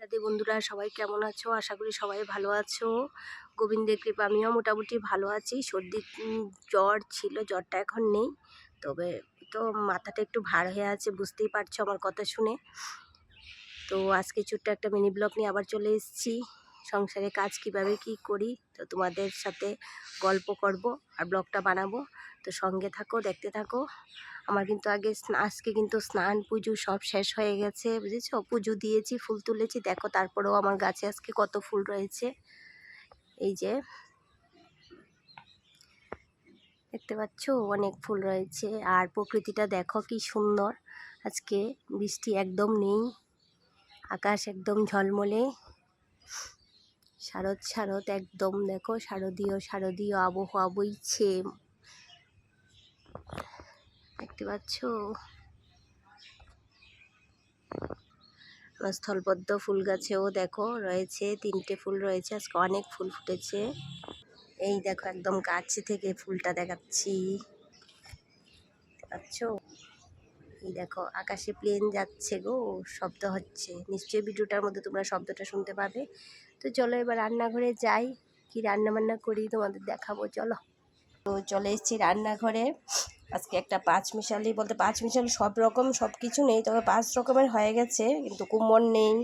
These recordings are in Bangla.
রাধে বন্ধুরা, সবাই কেমন আছো? আশা করি সবাই ভালো আছো। গোবিন্দের কৃপা, আমিও মোটামুটি ভালো আছি। সর্দি জ্বর ছিল, জ্বরটা এখন নেই। তবে তো মাথাটা একটু ভার হয়ে আছে, বুঝতেই পারছ আমার কথা শুনে। তো আজকে ছোট্ট একটা মিনি ব্লগ নিয়ে আবার চলে এসেছি। সংসারে কাজ কীভাবে কি করি, তো তোমাদের সাথে গল্প করব আর ব্লগটা বানাবো। তো সঙ্গে থাকো, দেখতে থাকো। আমার কিন্তু আগে আজকে কিন্তু স্নান, পুজো সব শেষ হয়ে গেছে, বুঝেছ? পুজো দিয়েছি, ফুল তুলেছি। দেখো, তারপরেও আমার গাছে আজকে কত ফুল রয়েছে। এই যে, দেখতে পাচ্ছ? অনেক ফুল রয়েছে। আর প্রকৃতিটা দেখো কি সুন্দর। আজকে বৃষ্টি একদম নেই, আকাশ একদম ঝলমলে। শারদ শারদ একদম দেখো, শারদীয় শারদীয় আবহাওয়া বইছে। দেখতে পাচ্ছ? আমার স্থলপদ্ম ফুল গাছেও দেখো রয়েছে, তিনটে ফুল রয়েছে, আজকে অনেক ফুল ফুটেছে। এই দেখো একদম কাছে থেকে ফুলটা দেখাচ্ছি। পাচ্ছ? এই দেখো, আকাশে প্লেন যাচ্ছে গো, শব্দ হচ্ছে। নিশ্চয়ই ভিডিওটার মধ্যে তোমরা শব্দটা শুনতে পাবে। তো চলো এবার রান্নাঘরে যাই। কি রান্না বান্না করি তোমাদের দেখাবো, চলো। তো চলে এসেছি রান্নাঘরে। আজকে একটা পাঁচ মিশালি বলতে পাঁচ মিশালি সব রকম, সব কিছু নেই, তবে পাঁচ রকমের হয়ে গেছে, কিন্তু কুমড় নেই,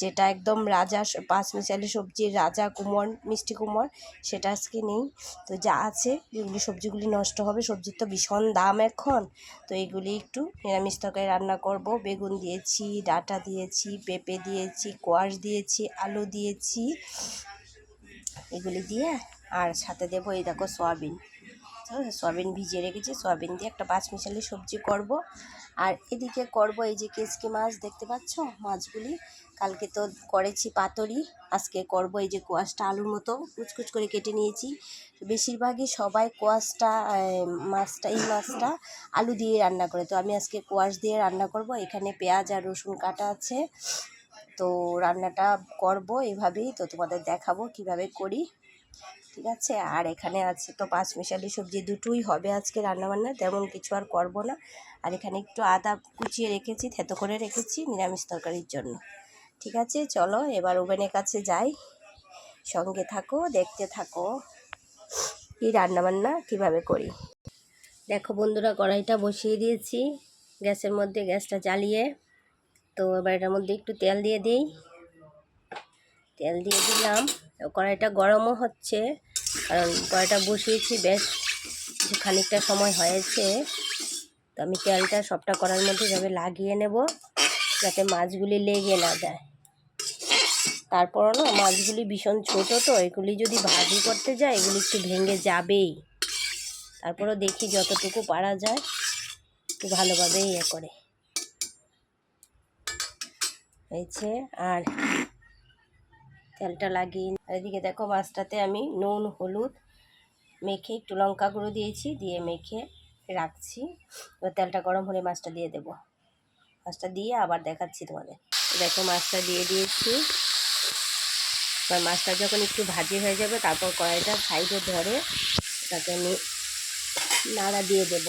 যেটা একদম রাজা পাঁচ মিশালি সবজির রাজা কুমড় মিষ্টি কুমড় সেটা আজকে নেই। তো যা আছে, এগুলি সবজিগুলি নষ্ট হবে, সবজির তো ভীষণ দাম এখন, তো এগুলি একটু নিরামিষ তরকারি রান্না করব। বেগুন দিয়েছি, ডাঁটা দিয়েছি, পেঁপে দিয়েছি, কোয়াশ দিয়েছি, আলু দিয়েছি, এগুলি দিয়ে, আর সাথে দেবো এই দেখো সয়াবিন। সয়াবিন ভিজিয়ে রেখেছি, সয়াবিন দিয়ে একটা পাঁচ মিশালি সবজি করব। আর এদিকে করব এই যে কেসকি মাছ, দেখতে পাচ্ছ মাছগুলি? কালকে তো করেছি পাতরি, আজকে করব এই যে কোয়াশটা আলুর মতো কুচকুচ করে কেটে নিয়েছি। বেশিরভাগই সবাই কোয়াশটা মাছটা, এই মাছটা আলু দিয়ে রান্না করে। তো আমি আজকে কোয়াশ দিয়ে রান্না করব। এখানে পেঁয়াজ আর রসুন কাটা আছে। তো রান্নাটা করব এভাবেই। তো তোমাদের দেখাবো কীভাবে করি। ঠিক আছে? আর এখানে আছে তো পাঁচ মিশালি সবজি দুটোই হবে আজকে রান্নাবান্না, তেমন কিছু আর করব না। আর এখানে একটু আদা কুচিয়ে রেখেছি, থেতো করে রেখেছি নিরামিষ তরকারির জন্য। ঠিক আছে? চলো এবার ওভেনের কাছে যাই। সঙ্গে থাকো, দেখতে থাকো কি রান্নাবান্না কীভাবে করি। দেখো বন্ধুরা, কড়াইটা বসিয়ে দিয়েছি। গ্যাসের মধ্যে গ্যাসটা জ্বালিয়ে, তো এবার এটার মধ্যে একটু তেল দিয়ে দিই। তেল দিয়ে দিলাম। কড়াইটা গরমও হচ্ছে, কারণ কড়াইটা বসিয়েছি, বেশ খানিকটা সময় হয়েছে। তো আমি তেলটা সবটা কড়ার মধ্যে এভাবে লাগিয়ে নেব, যাতে মাছগুলি লেগে না যায়। তারপরও না, মাছগুলি ভীষণ ছোট তো, এগুলি যদি ভাজি করতে যায়, এগুলি একটু ভেঙে যাবেই। তারপরেও দেখি যতটুকু পারা যায়, একটু ভালোভাবে ইয়ে করে। হয়েছে, আর তেলটা লাগিয়ে এদিকে দেখো মাছটাতে আমি নুন, হলুদ মেখে একটু লঙ্কা গুঁড়ো দিয়েছি, দিয়ে মেখে রাখছি। এবার তেলটা গরম হলে মাছটা দিয়ে দেব। মাছটা দিয়ে আবার দেখাচ্ছি তোমাদের। দেখো মাছটা দিয়ে দিয়েছি। এবার মাছটা যখন একটু ভাজি হয়ে যাবে, তারপর কড়াইটা সাইডে ধরে তাকে আমি নাড়া দিয়ে দেব।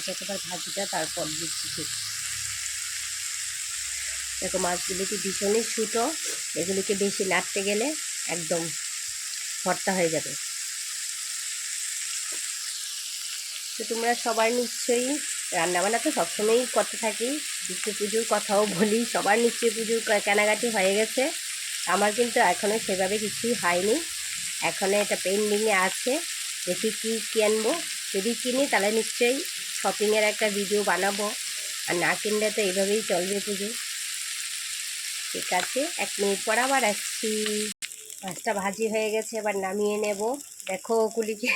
এই যতবার ভাজিটা, তারপর দিচ্ছি ঠিক দেখো, মাছগুলিকে ভীষণই ছোটো এগুলিকে বেশি নাড়তে গেলে একদম ভর্তা হয়ে যাবে। তো তোমরা সবার নিশ্চয়ই রান্নাবান্না তো সবসময়ই করতে থাকি বিষ্ণু পুজোর কথাও বলি, সবার নিশ্চয়ই পুজোর কেনাকাটি হয়ে গেছে। আমার কিন্তু এখনও সেভাবে কিছুই হয়নি। এখনও এটা পেন্ডিংয়ে আছে, দেখি কী কিনবো। যদি কিনি তাহলে নিশ্চয়ই শপিংয়ের একটা ভিডিও বানাবো। আর না কিনলে তো এইভাবেই চলবে পুজো। ঠিক আছে, এক মিনিট পর আবার আসছি। মাছটা ভাজি হয়ে গেছে, এবার নামিয়ে নেব। দেখো কুলিকে।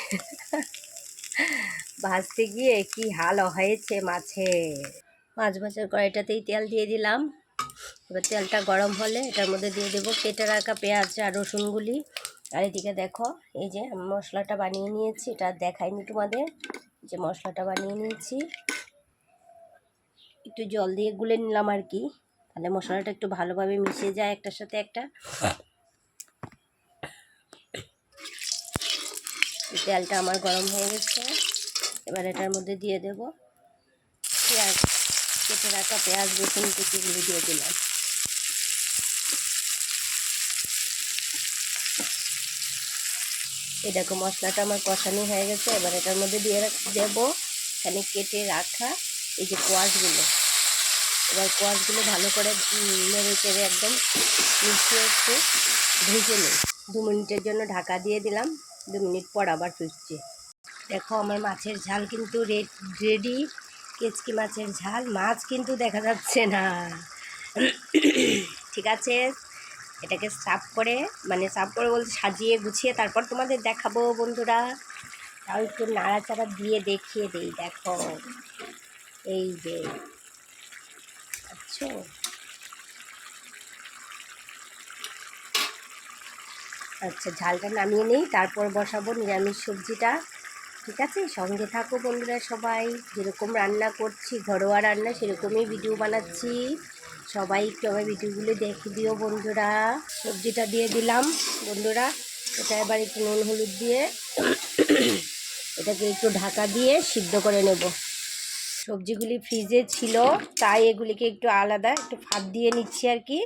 ভাজতে গিয়ে কি হাল হয়েছে মাছে। মাছ ভাজার কড়াইটাতেই তেল দিয়ে দিলাম। এবার তেলটা গরম হলে এটার মধ্যে দিয়ে দেবো কেটে রাখা পেঁয়াজ আর রসুনগুলি আর এদিকে দেখো, এই যে মশলাটা বানিয়ে নিয়েছি, এটা দেখাইনি তোমাদের। যে মশলাটা বানিয়ে নিয়েছি। একটু জল দিয়ে গুলে নিলাম আর কি। তাহলে মশলাটা একটু ভালোভাবে মিশে যায় একটার সাথে একটা। তেলটা আমার গরম হয়ে গেছে। এবার এটার মধ্যে দিয়ে দেব। পেঁয়াজ, কেটে রাখা পেঁয়াজ, রসুন কুচিগুলো দিয়ে দিলাম। এই দেখো মশলাটা আমার কষানি হয়ে গেছে। এবার এটার মধ্যে দিয়ে দেবো এখানে কেটে রাখা এই যে কোয়াশগুলো। এবার কোয়াশগুলো ভালো করে নেড়ে চেড়ে একদম মিশিয়ে একটু ভেজে নিই। দু মিনিটের জন্য ঢাকা দিয়ে দিলাম। দু মিনিট পর আবার ফিরছি দেখো আমার মাছের ঝাল কিন্তু রেডি। কেচকি মাছের ঝাল, মাছ কিন্তু দেখা যাচ্ছে না। ঠিক আছে? এটাকে সাফ করে মানে সাফ করে বলতে সাজিয়ে গুছিয়ে তারপর তোমাদের দেখাবো বন্ধুরা। তাও একটু নাড়াচাড়া দিয়ে দেখিয়ে দেই, দেখো। এই যে আচ্ছা। আচ্ছা ঝালটা নামিয়ে নিই, তারপর বসাবো নিরামিষ সবজিটা। ঠিক আছে? সঙ্গে থাকো বন্ধুরা সবাই। যেরকম রান্না করছি, ঘরোয়া রান্না, সেরকমই ভিডিও বানাচ্ছি। সবাই একটু আমার ভিডিওগুলো দেখে দিও বন্ধুরা। সবজিটা দিয়ে দিলাম বন্ধুরা। এটা এবার একটু নুন, হলুদ দিয়ে এটাকে একটু ঢাকা দিয়ে সিদ্ধ করে নেব। সবজিগুলি ফ্রিজে ছিল, তাই এগুলিকে একটু আলাদা একটু ফাঁদ দিয়ে নিচ্ছি আর কি।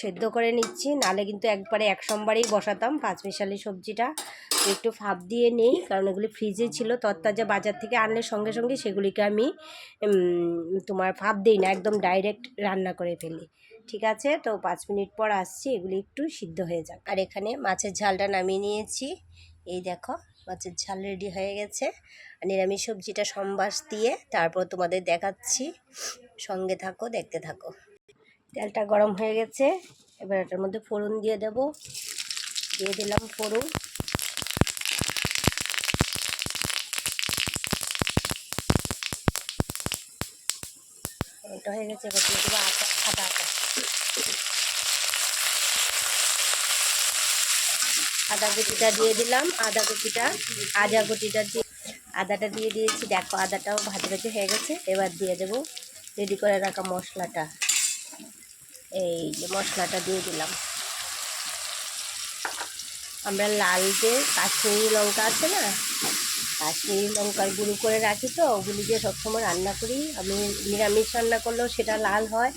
সেদ্ধ করে নিচ্ছি। নালে কিন্তু একবারে এক সোমবারেই বসাতাম পাঁচ মিশালি সবজিটা। একটু ফাঁপ দিয়ে নেই, কারণ এগুলি ফ্রিজে ছিল। তরতাজা বাজার থেকে আনলে সঙ্গে সঙ্গে সেগুলিকে আমি তোমার ফাঁপ দিই না, একদম ডাইরেক্ট রান্না করে ফেলি। ঠিক আছে? তো পাঁচ মিনিট পর আসছি, এগুলি একটু সিদ্ধ হয়ে যাক। আর এখানে মাছের ঝালটা নামিয়ে নিয়েছি। এই দেখো, মাছের ঝাল রেডি হয়ে গেছে। আর নিরামিষ সবজিটা সম্বাস দিয়ে তারপর তোমাদের দেখাচ্ছি। সঙ্গে থাকো, দেখতে থাকো। তেলটা গরম হয়ে গেছে। এবার এটার মধ্যে ফোড়ন দিয়ে দেব। দিয়ে দিলাম ফোড়ন। হয়ে গেছে, এবার দিয়ে দেবো আদা আদা কুচিটা দিয়ে দিলাম। আদা কুচিটা আদা কুচিটা দিয়ে আদাটা দিয়ে দিয়েছি। দেখো আদাটাও ভাজা ভাজি হয়ে গেছে। এবার দিয়ে দেবো রেডি করে রাখা মশলাটা। এই যে মশলাটা দিয়ে দিলাম। আমরা লাল যে কাশ্মীরি লঙ্কা আছে না, কাশ্মীরি লঙ্কার গুঁড়ো করে রাখি তো, ওগুলি দিয়ে সবসময় রান্না করি। আমি নিরামিষ রান্না করলেও সেটা লাল হয়,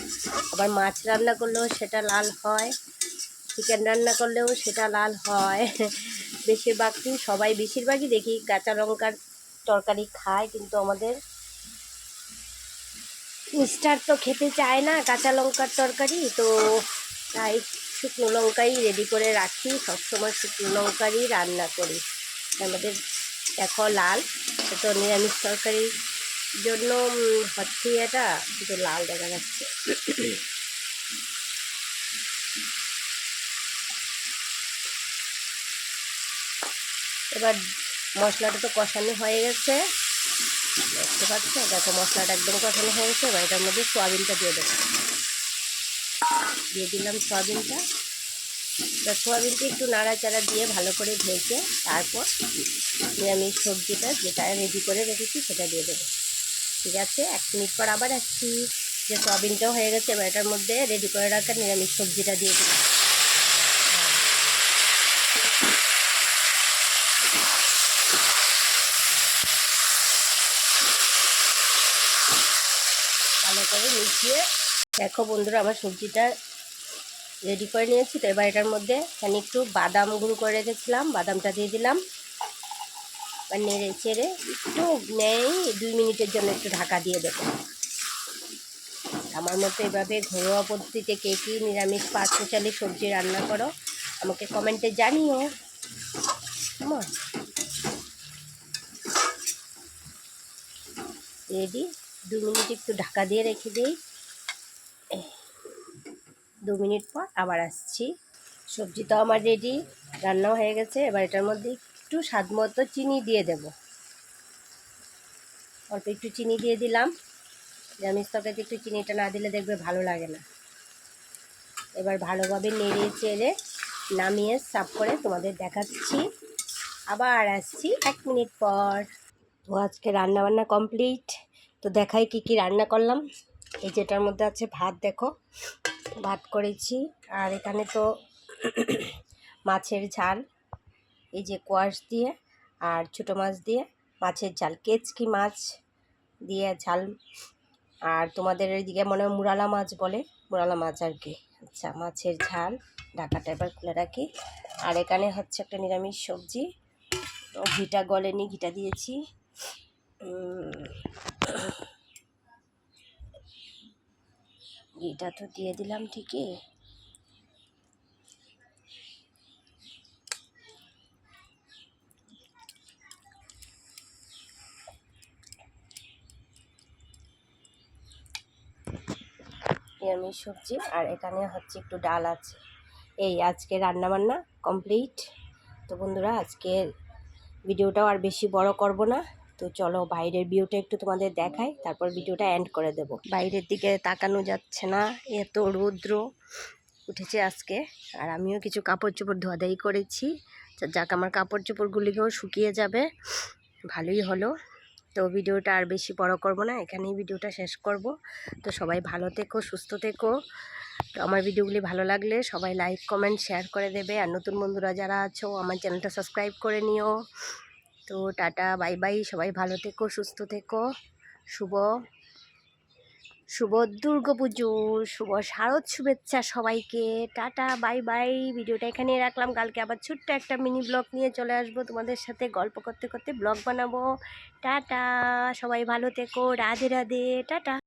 আবার মাছ রান্না করলেও সেটা লাল হয় চিকেন রান্না করলেও সেটা লাল হয়। বেশিরভাগই, সবাই বেশিরভাগই দেখি কাঁচা লঙ্কার তরকারি খায়, কিন্তু আমাদের মিস্টার তো খেতে চায় না, কাঁচা লঙ্কার তরকারি, তো তাই শুকনো লঙ্কাই রেডি করে রাখি সবসময় শুকনো লঙ্কারই রান্না করি। আমাদের দেখো লাল তো নিরামিষ তরকারির জন্য হচ্ছে এটা কিন্তু লাল দেখা যাচ্ছে। এবার মশলাটা তো কষানো হয়ে গেছে। দেখতে পাচ্ছ? দেখো, মশলাটা একদম কষানো হয়ে গেছে, এবার এটার মধ্যে সোয়াবিনটা দিয়ে দেবো। দিয়ে দিলাম সোয়াবিনটা। এবার সোয়াবিনটা একটু নাড়াচাড়া দিয়ে ভালো করে ভেজে তারপর নিরামিষ সবজিটা যেটা রেডি করে রেখেছি, সেটা দিয়ে দেবো। ঠিক আছে? এক মিনিট পর আবার আসছি। যে সোয়াবিনটাও হয়ে গেছে, এবার এটার মধ্যে রেডি করে রাখা নিরামিষ সবজিটা দিয়ে দিলাম ভালো করে মিশিয়ে দেখো বন্ধুরা, আমার সবজিটা রেডি করে নিয়েছি। তো এবার এটার মধ্যে এখানে একটু বাদাম গুঁড়ো করে রেখেছিলাম। বাদামটা দিয়ে দিলাম। এবার নেড়ে চেড়ে একটু নেই, দুই মিনিটের জন্য একটু ঢাকা দিয়ে দেবো। আমার মতো এভাবে ঘরোয়া পদ্ধতিতে কে কী নিরামিষ পাঁচ মিশালি সবজি রান্না করো, আমাকে কমেন্টে জানিও। কেমন রেডি দু মিনিট একটু ঢাকা দিয়ে রেখে দিই। দু মিনিট পর আবার আসছি। সবজি তো আমার রেডি রান্নাও হয়ে গেছে। এবার এটার মধ্যে একটু স্বাদ মতো চিনি দিয়ে দেব। অল্প একটু চিনি দিয়ে দিলাম। নিরামিষ তরকারিতে একটু চিনিটা না দিলে দেখবে ভালো লাগে না। এবার ভালোভাবে নেড়ে চেড়ে নামিয়ে সাফ করে তোমাদের দেখাচ্ছি। আবার আসছি এক মিনিট পর। তো আজকে রান্না বান্না কমপ্লিট। তো দেখাই কি কি রান্না করলাম। এই যেটার মধ্যে আছে ভাত, দেখো। ভাত করেছি। আর এখানে তো মাছের ঝাল, এই যে কোয়াশ দিয়ে আর ছোটো মাছ দিয়ে। মাছের ঝাল, কেচকি মাছ দিয়ে ঝাল। আর তোমাদের এইদিকে মনে হয় মুরালা মাছ বলে, মুরালা মাছ আর কি। আচ্ছা মাছের ঝাল, ঢাকাটা এবার খুলে রাখি। আর এখানে হচ্ছে একটা নিরামিষ সবজি। ঘিটা গলেনি, ঘিটা দিয়েছি। ঘিটা তো দিয়ে দিলাম ঠিকই। নিরামিষ সবজি, আর এখানে হচ্ছে একটু ডাল আছে। এই আজকে রান্না বান্না কমপ্লিট। তো বন্ধুরা, আজকের ভিডিওটাও আর বেশি বড় করব না। তো চলো বাইরের ভিউটা একটু তোমাদের দেখাই, তারপর ভিডিওটা এন্ড করে দেব। বাইরের দিকে তাকানো যাচ্ছে না, এত রৌদ্র উঠেছে আজকে, আর আমিও কিছু কাপড় চোপড় ধোয়াধাই করেছি যাক, আমার কাপড় চোপড়গুলিকেও শুকিয়ে যাবে, ভালোই হলো। তো ভিডিওটা আর বেশি বড় করব না, এখানেই ভিডিওটা শেষ করব। তো সবাই ভালো থেকো, সুস্থ থেকো। তো আমার ভিডিওগুলি ভালো লাগলে সবাই লাইক কমেন্ট শেয়ার করে দেবে। আর নতুন বন্ধুরা যারা আছো, আমার চ্যানেলটা সাবস্ক্রাইব করে নিও। তো টাটা, বাই বাই, সবাই ভালো থেকো, সুস্থ থেকো। শুভ শুভ দুর্গা পুজো, শুভ শারদ শুভেচ্ছা সবাইকে। Tata, bye bye. ভিডিওটা এখানে রাখলাম। কালকে আবার ছোট্ট একটা মিনি ব্লগ নিয়ে চলে আসব। তোমাদের সাথে গল্প করতে করতে ব্লগ বানাবো। টাটা, সবাই ভালো থেকো। রাধে রাধে। টাটা।